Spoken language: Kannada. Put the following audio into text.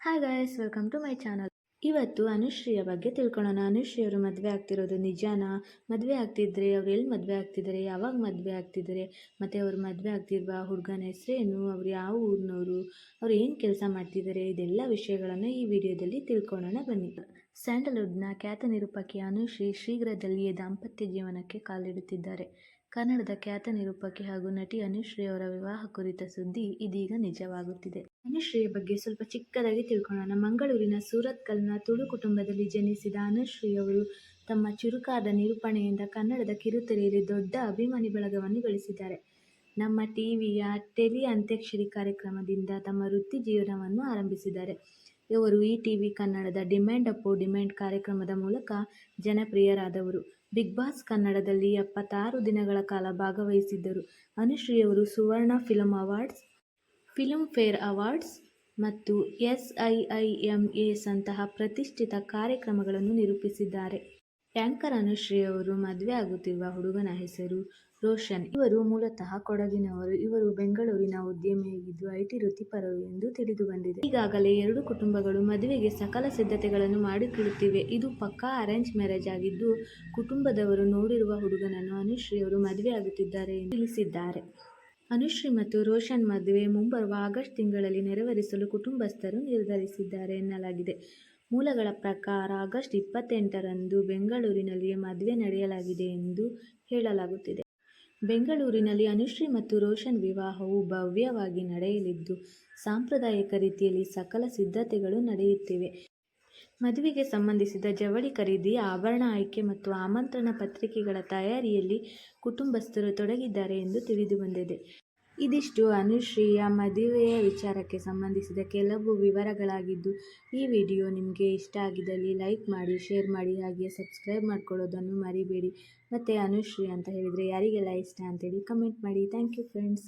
Hi guys welcome to my channel ಇವತ್ತು ಅನುಶ್ರೀಯ ಬಗ್ಗೆ ತಿಳ್ಕೊಳ್ಳೋಣ. ಅನುಶ್ರೀಯವರು ಮದುವೆ ಆಗ್ತಿರೋದು ನಿಜಾನಾ? ಮದುವೆ ಆಗ್ತಿದ್ರೆ ಅವ್ರು ಎಲ್ಲಿ ಮದುವೆ ಆಗ್ತಿದ್ದಾರೆ ಯಾವಾಗ ಮದುವೆ ಆಗ್ತಿದ್ದಾರೆ ಮತ್ತು ಅವ್ರು ಮದುವೆ ಆಗ್ತಿರುವ ಹುಡುಗನ ಹೆಸರೇನು ಅವ್ರು ಯಾವ ಊರಿನವರು? ಅವ್ರು ಏನು ಕೆಲಸ ಮಾಡ್ತಿದ್ದಾರೆ ಇದೆಲ್ಲ ವಿಷಯಗಳನ್ನು ಈ ವಿಡಿಯೋದಲ್ಲಿ ತಿಳ್ಕೊಳ್ಳೋಣ ಬನ್ನಿ. ಸ್ಯಾಂಡಲ್ವುಡ್ನ ಖ್ಯಾತ ನಿರೂಪಕಿ ಅನುಶ್ರೀ ಶೀಘ್ರದಲ್ಲಿಯೇ ದಾಂಪತ್ಯ ಜೀವನಕ್ಕೆ ಕಾಲಿಡುತ್ತಿದ್ದಾರೆ. ಕನ್ನಡದ ಖ್ಯಾತ ನಿರೂಪಕಿ ಹಾಗೂ ನಟಿ ಅನುಶ್ರೀ ಅವರ ವಿವಾಹ ಕುರಿತ ಸುದ್ದಿ ಇದೀಗ ನಿಜವಾಗುತ್ತಿದೆ. ಅನುಶ್ರೀಯ ಬಗ್ಗೆ ಸ್ವಲ್ಪ ಚಿಕ್ಕದಾಗಿ ತಿಳ್ಕೊಳ್ಳೋಣ. ಮಂಗಳೂರಿನ ಸೂರತ್ಕಲ್ನ ತುಳು ಕುಟುಂಬದಲ್ಲಿ ಜನಿಸಿದ ಅನುಶ್ರೀ ಅವರು ತಮ್ಮ ಚುರುಕಾದ ನಿರೂಪಣೆಯಿಂದ ಕನ್ನಡದ ಕಿರುತೆರೆಯಲ್ಲಿ ದೊಡ್ಡ ಅಭಿಮಾನಿ ಬಳಗವನ್ನು ಗಳಿಸಿದ್ದಾರೆ. ನಮ್ಮ ಟಿವಿಯ ಟೆಲಿ ಅಂತ್ಯಕ್ಷರಿ ಕಾರ್ಯಕ್ರಮದಿಂದ ತಮ್ಮ ವೃತ್ತಿ ಜೀವನವನ್ನು ಆರಂಭಿಸಿದ್ದಾರೆ. ಇವರು ಈ ಟಿವಿ ಕನ್ನಡದ ಡಿಮ್ಯಾಂಡ್ ಅಪ್ಪು ಡಿಮ್ಯಾಂಡ್ ಕಾರ್ಯಕ್ರಮದ ಮೂಲಕ ಜನಪ್ರಿಯರಾದವರು. ಬಿಗ್ ಬಾಸ್ ಕನ್ನಡದಲ್ಲಿ ಎಪ್ಪತ್ತಾರು ದಿನಗಳ ಕಾಲ ಭಾಗವಹಿಸಿದ್ದರು. ಅನುಶ್ರೀಯವರು Suvarna film awards Filmfare awards ಮತ್ತು ಎಸ್ ಐ ಐ ಎಂ ಎಸ್ಂತಹ ಪ್ರತಿಷ್ಠಿತ ಕಾರ್ಯಕ್ರಮಗಳನ್ನು ನಿರೂಪಿಸಿದ್ದಾರೆ. ಟ್ಯಾಂಕರ್ ಅನುಶ್ರೀಯವರು ಮದುವೆ ಆಗುತ್ತಿರುವ ಹುಡುಗನ ಹೆಸರು ರೋಷನ್. ಇವರು ಮೂಲತಃ ಕೊಡಗಿನವರು. ಇವರು ಬೆಂಗಳೂರಿನ ಉದ್ಯಮಿಯಾಗಿದ್ದು ಐಟಿ ವೃತ್ತಿಪರರು ಎಂದು ತಿಳಿದು ಬಂದಿದೆ. ಈಗಾಗಲೇ ಎರಡು ಕುಟುಂಬಗಳು ಮದುವೆಗೆ ಸಕಲ ಸಿದ್ಧತೆಗಳನ್ನು ಮಾಡಿಕೊಳ್ಳುತ್ತಿವೆ ಇದು ಪಕ್ಕಾ ಅರೇಂಜ್ ಮ್ಯಾರೇಜ್ ಆಗಿದ್ದು, ಕುಟುಂಬದವರು ನೋಡಿರುವ ಹುಡುಗನನ್ನು ಅನುಶ್ರೀಯವರು ಮದುವೆ ಆಗುತ್ತಿದ್ದಾರೆ ಎಂದು ತಿಳಿಸಿದ್ದಾರೆ. ಅನುಶ್ರೀ ಮತ್ತು ರೋಷನ್ ಮದುವೆ ಮುಂಬರುವ ಆಗಸ್ಟ್ ತಿಂಗಳಲ್ಲಿ ನೆರವೇರಿಸಲು ಕುಟುಂಬಸ್ಥರು ನಿರ್ಧರಿಸಿದ್ದಾರೆ ಎನ್ನಲಾಗಿದೆ. ಮೂಲಗಳ ಪ್ರಕಾರ ಆಗಸ್ಟ್ ಇಪ್ಪತ್ತೆಂಟರಂದು ಬೆಂಗಳೂರಿನಲ್ಲಿಯೇ ಮದುವೆ ನಡೆಯಲಾಗಿದೆ ಎಂದು ಹೇಳಲಾಗುತ್ತಿದೆ. ಬೆಂಗಳೂರಿನಲ್ಲಿ ಅನುಶ್ರೀ ಮತ್ತು ರೋಷನ್ ವಿವಾಹವು ಭವ್ಯವಾಗಿ ನಡೆಯಲಿದ್ದು, ಸಾಂಪ್ರದಾಯಿಕ ರೀತಿಯಲ್ಲಿ ಸಕಲ ಸಿದ್ಧತೆಗಳು ನಡೆಯುತ್ತಿವೆ. ಮದುವೆಗೆ ಸಂಬಂಧಿಸಿದ ಜವಳಿ ಖರೀದಿ, ಆಭರಣ ಆಯ್ಕೆ ಮತ್ತು ಆಮಂತ್ರಣ ಪತ್ರಿಕೆಗಳ ತಯಾರಿಯಲ್ಲಿ ಕುಟುಂಬಸ್ಥರು ತೊಡಗಿದ್ದಾರೆ ಎಂದು ತಿಳಿದುಬಂದಿದೆ. ಇದಿಷ್ಟು ಅನುಶ್ರೀಯ ಮದುವೆಯ ವಿಚಾರಕ್ಕೆ ಸಂಬಂಧಿಸಿದ ಕೆಲವು ವಿವರಗಳಾಗಿದ್ದು, ಈ ವಿಡಿಯೋ ನಿಮಗೆ ಇಷ್ಟ ಆಗಿದ್ದಲ್ಲಿ ಲೈಕ್ ಮಾಡಿ, ಶೇರ್ ಮಾಡಿ, ಹಾಗೆ ಸಬ್ಸ್ಕ್ರೈಬ್ ಮಾಡ್ಕೊಳ್ಳೋದನ್ನು ಮರಿಬೇಡಿ. ಮತ್ತು ಅನುಶ್ರೀ ಅಂತ ಹೇಳಿದರೆ ಯಾರಿಗೆಲ್ಲ ಇಷ್ಟ ಅಂತೇಳಿ ಕಮೆಂಟ್ ಮಾಡಿ. Thank you friends.